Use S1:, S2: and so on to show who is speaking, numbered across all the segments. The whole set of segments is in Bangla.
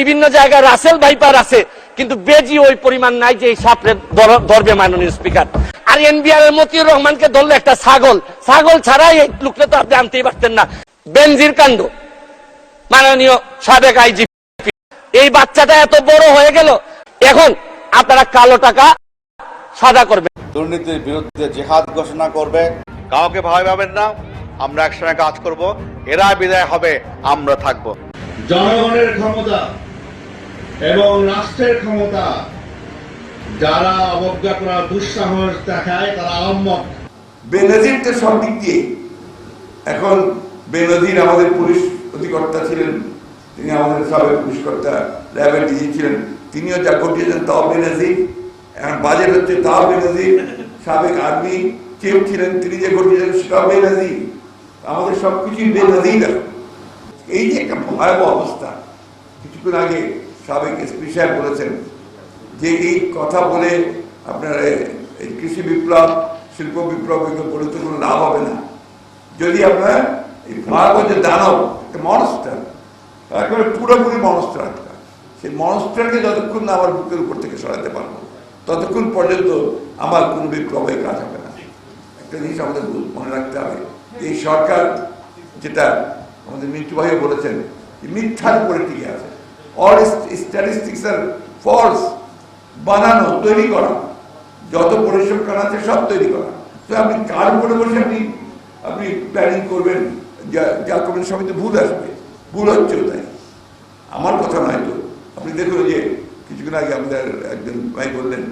S1: বিভিন্ন জায়গায় রাসেল ভাইপার আছে কিন্তু বেজি ওই পরিমাণ নাই যে এই সাপরে ধরবে মাননীয় স্পিকার। আর এনবিআর এর মতিউর রহমানকে ধরলো একটা ছাগল। ছাগল ছাড়াই এই লোকটা তো আপনি আনতেই পারতেন না। বেনজির কাণ্ড। মাননীয় সাবেক আইজি এই বাচ্চাটা এত বড় হয়ে গেল এখন আপনারা কালো টাকা সাদা করবে
S2: দুর্নীতির বিরুদ্ধে জেহাদ ঘোষণা করবে।
S3: কাউকে ভয় পাবেন না আমরা একসঙ্গে কাজ করব। এরা বিদায় হবে আমরা থাকব।
S4: জনগণের ক্ষমতা এবং রাষ্ট্রের ক্ষমতা, যারা অবজ্ঞা করার দুঃসাহস দেখায়, তারা আহম্মক
S5: বেনজির তো সব দিক দিয়ে, এখন বেনজির আমাদের পুলিশ অধিকর্তা ছিলেন, তিনি আমাদের সাবেক পুলিশ কর্তা, র্যাবের ডিজি ছিলেন, তিনিও যা ঘটিয়েছেন তাও বেনজির, এখন বাজেট হচ্ছে তাও বেনজির, সাবেক আর্মি চিফ ছিলেন, তিনি যে ঘটিয়েছেন সেটাও বেনজির, আমাদের সব কিছুই বেনজির এই যে একটা ভয়াবহ অবস্থা, কিছুক্ষণ আগে সাবেক এসপি সাহেব বলেছেন যে এই কথা বলে আপনার এই কৃষি বিপ্লব, শিল্প বিপ্লব এগুলো বলে তো কোনো লাভ হবে না। যদি আপনার এই ভয়াবহ যে দানব, একটা মনস্টার, একেবারে পুরোপুরি মনস্টার একটা, সেই মনস্টারকে যতক্ষণ না আমার বুকের উপর থেকে সরাতে পারব, ততক্ষণ পর্যন্ত আমার কোনো বিপ্লবে কাজ হবে না। একটা জিনিস আমাদের মনে রাখতে হবে, এই সরকার যেটা আমাদের মিন্টু ভাইও বলেছেন মিথ্যার উপরে টিকে আছে। অল স্ট্যাটিস্টিক্স আর ফলস বানানো, তৈরি করা। যত পরিসংখ্যান আছে, সব তৈরি করা। তো আপনি কার উপরে বসে আপনি আপনি প্ল্যানিং করবেন? যা করবেন, সবই ভুল আসবে। ভুল হচ্ছেও তাই। আমার কথা নয় তো। আপনি দেখুন যে, কিছুক্ষণ আগে আমাদের একজন ভাই বললেন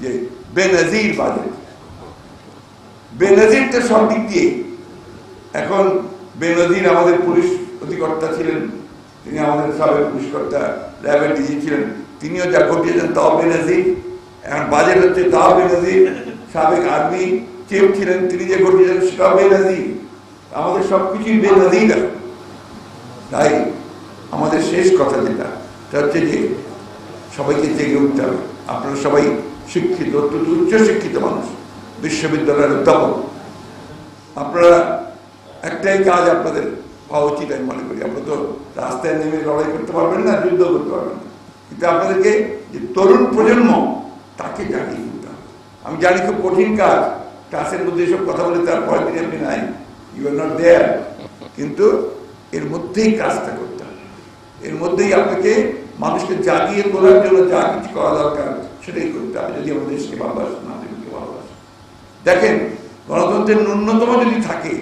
S5: যে, বেনজির বাজেট বেনজির তো সব দিক দিয়ে। এখন বেনজির আমাদের পুলিশ অধিকর্তা ছিলেন। তিনি আমাদের পুলিশ কর্তা র্যাবের ডিজি ছিলেন। তিনিও যা ঘটিয়েছেন তাও বেনজির এখন বাজেট হচ্ছে তাও বেনজির সাবেক আর্মি চিফ ছিলেন, তিনি যে ঘটিয়েছেন সেটাও বেনজির আমাদের সব কিছুই এখন। তাই আমাদের শেষ কথা যেটা, সেটা হচ্ছে যে সবাইকে জেগে উঠতে হবে। আপনারা সবাই শিক্ষিত, অত্যন্ত উচ্চ শিক্ষিত মানুষ, বিশ্ববিদ্যালয়ের অধ্যাপক। আপনারা একটাই কাজ আপনাদের হওয়া উচিত আমি মনে করি। আপনারা তো রাস্তায় নেমে লড়াই করতে পারবেন না, যুদ্ধ করতে পারবেন না। কিন্তু আপনাদেরকে যে তরুণ প্রজন্ম, তাকে জাগিয়ে তুলতে হবে। আমি জানি খুব কঠিন কাজ, ক্লাসের মধ্যে এসব কথা বলে তার পরের দিন আপনি নাই ইউ আর নট দেয়ার কিন্তু এর মধ্যেই কাজটা করতে হবে। এর মধ্যেই আপনাকে মানুষকে জাগিয়ে তোলার জন্য যা কিছু করা দরকার, সেটাই করতে হবে, যদি আমাদের দেশকে ভালোবাসে, না দেশকে ভালোবাসে। দেখেন, গণতন্ত্রের ন্যূনতম যদি থাকে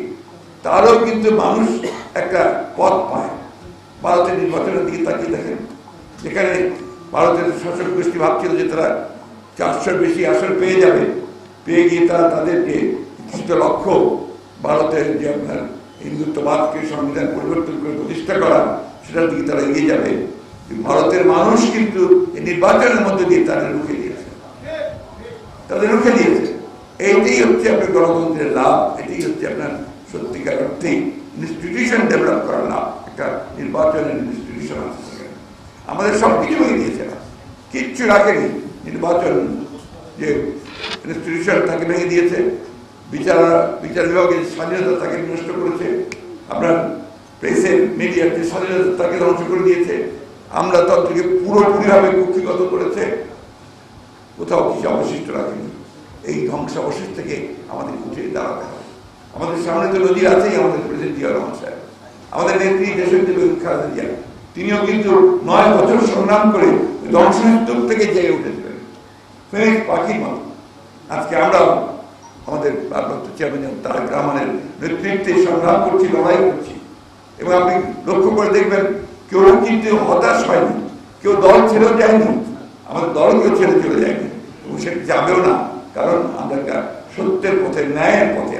S5: তারও কিন্তু মানুষ একটা পথ পায়। ভারতের নির্বাচনের দিকে তাকিয়ে দেখেন। যেখানে ভারতের শাসক গোষ্ঠী ভাবছিল যে তারা চারশোর বেশি আসন পেয়ে যাবে। পেয়ে গিয়ে তারা তাদেরকে কিছুটা লক্ষ্য ভারতের যে আপনার হিন্দুত্ববাদকে সংবিধান পরিবর্তন করে প্রতিষ্ঠা করা, সেটার দিকে তারা এগিয়ে যাবে। ভারতের মানুষ কিন্তু এই নির্বাচনের মধ্যে দিয়ে তাদের রুখে দিয়েছে। তাদের রুখে দিয়েছে। এইটাই হচ্ছে আপনার গণতন্ত্রের লাভ, এটাই হচ্ছে আপনার সত্যিকার অর্থেই ইনস্টিটিউশন ডেভেলপ করার লাভ একটা নির্বাচনের ইনস্টিটিউশন আছে আমাদের সব কিছু ভেঙে দিয়েছে না। কিচ্ছু রাখেনি নির্বাচন যে ইনস্টিটিউশন তাকে ভেঙে দিয়েছে। বিচার বিচার বিভাগের স্বাধীনতা তাকে নষ্ট করেছে। আপনার প্রেসের মিডিয়ার যে স্বাধীনতা তাকে ধ্বংস করে দিয়েছে। আমলাতন্ত্রকে পুরোপুরিভাবে কুক্ষিগত করেছে। কোথাও কিছু অবশিষ্ট রাখেনি। এই ধ্বংসাবশেষ থেকে আমাদের উঠে দাঁড়াতে আমাদের সামনে তো নদী আছেই, আমাদের প্রেসিডেন্ট জিয়া রহমান সাহেব। আমাদের নেত্রী দেশের বেগম খালেদা জিয়া। তিনিও কিন্তু নয় বছর সংগ্রাম করে ধ্বংসস্তূপ থেকে জেগে উঠেছিলেন। ফেরেক পাখির মতো। আজকে আমরা আমাদের ভারপ্রাপ্ত চেয়ারম্যান তারেক রহমানের নেতৃত্বে সংগ্রাম করছি, লড়াই করছি। এবং আপনি লক্ষ্য করে দেখবেন, কেউ কিন্তু হতাশ হয়নি, কেউ দল ছেড়েও যায়নি, আমাদের দল কেউ ছেড়ে চলে যায়নি। এবং সে যাবেও না, কারণ আমরা সত্যের পথে, ন্যায়ের পথে